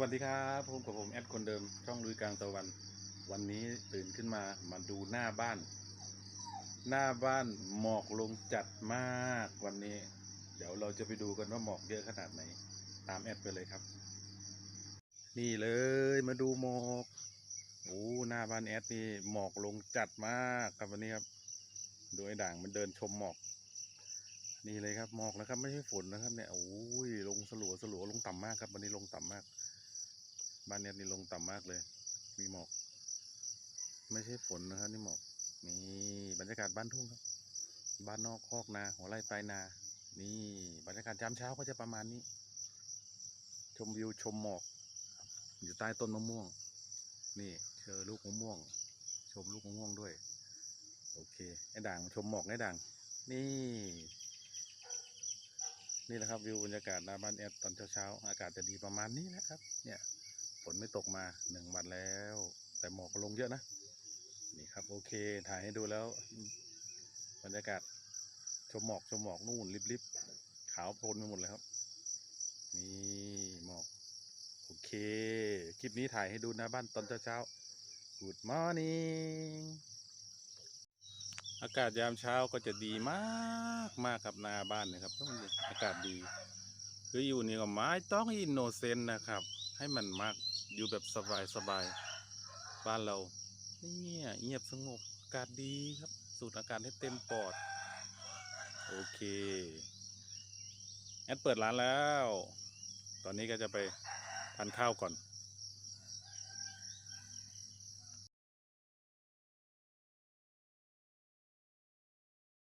วัสดีครับผมกับผมแอดคนเดิมช่องลุยกลางตะวัน วันนี้ตื่นขึ้นมามาดูหน้าบ้าน หน้าบ้านหมอกลงจัดมากวันนี้ เดี๋ยวเราจะไปดูกันว่าหมอกเยอะขนาดไหน ตามแอดไปเลยครับ นี่เลยมาดูหมอกโอ้หน้าบ้านแอดนี่หมอกลงจัดมากครับวันนี้ครับดูไอ้ด่างมันเดินชมหมอก นี่เลยครับหมอกนะครับ ไม่ใช่ฝนนะครับเนี่ยโอ้ยลงสลัวสลัวลงต่ำมากครับ วันนี้ลงต่ำมาก บ้านเนี้ยนี่ลงต่ำมากเลย มีหมอก ไม่ใช่ฝนนะครับ นี่หมอก นี่บรรยากาศบ้านทุ่งครับ บ้านนอกคอกนา หัวไร่ปลายนา นี่บรรยากาศยามเช้าก็จะประมาณนี้ ชมวิวชมหมอก อยู่ใต้ต้นมะม่วง นี่เจอลูกมะม่วง ชมลูกมะม่วงด้วย โอเคไอ้ด่างชมหมอกไอ้ด่าง นี่ นี่แหละครับวิวบรรยากาศหน้าบ้านแอดตอนเช้าๆอากาศจะดีประมาณนี้นะครับ เนี่ย นไม่ตกมาหนึ่งวันแล้ว แต่หมอกลงเยอะนะ นี่ครับโอเค ถ่ายให้ดูแล้ว บรรยากาศชมหมอกชมหมอกนู่นริบๆ ขาวโพลนไปหมดเลยครับ นี่หมอก โอเค คลิปนี้ถ่ายให้ดูนะบ้านตอนเช้าๆ Good morning อากาศยามเช้าก็จะดีมากมากครับนาบ้านนะครับต้องอากาศดี คืออยู่นี่ก็ไม่ต้องอินโนเซนต์นะครับ ให้มันมาก อยู่แบบสบายสบายบ้านเราเนี่ยเงียบสงบอากาศดีครับ สูดอากาศให้เต็มปอด โอเค แอดเปิดร้านแล้ว ตอนนี้ก็จะไปทานข้าวก่อน